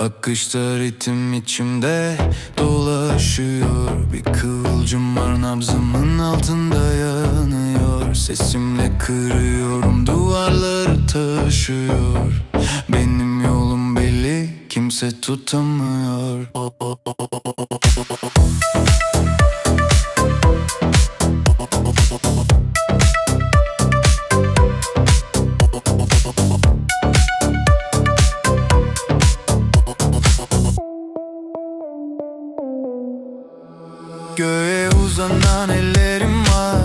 Akışta ritim içimde dolaşıyor. Bir kıvılcım var nabzımın altında yanıyor. Sesimle kırıyorum duvarları taşıyor. Benim yolum belli kimse tutamıyor Göğe uzanan ellerim var.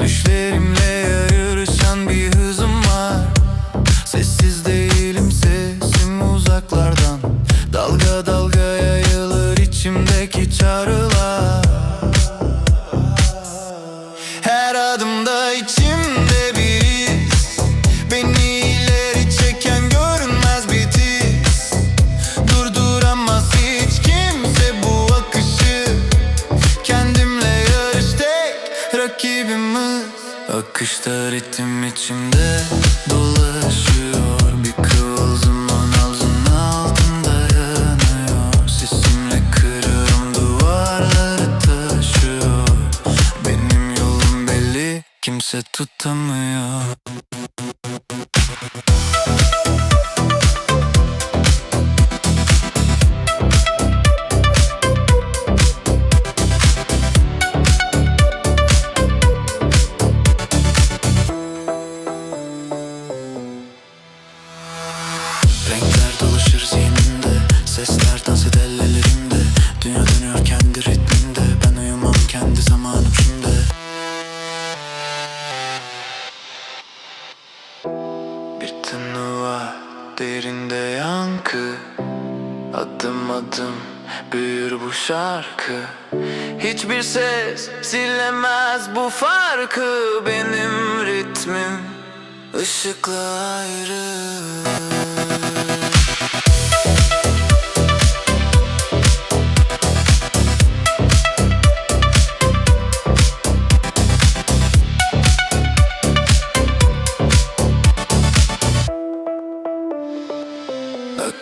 Düşlerimle yarışan bir hızım var. Sessiz değilim sesim uzaklardan. Dalga dalga yayılır içimdeki çağrılar Akışta ritim içimde. Dolaşıyor Bir kıvılcım nabzın altında yanıyor. Sesimle kırıyorum duvarları taşıyor. Benim yolum belli kimse tutamıyor Bir tını var derinde yankı. Adım adım büyür bu şarkı. Hiçbir ses silemez bu farkı. Benim ritmim ışıkla ayrı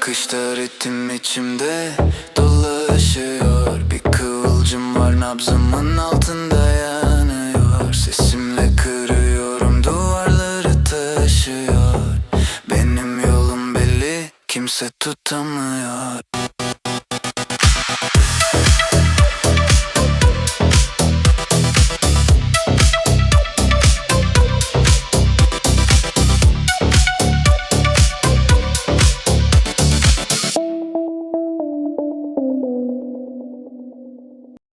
Akışta ritim içimde. Dolaşıyor Bir kıvılcım var nabzımın altında yanıyor. Sesimle kırıyorum duvarları taşıyor. Benim yolum belli kimse tutamıyor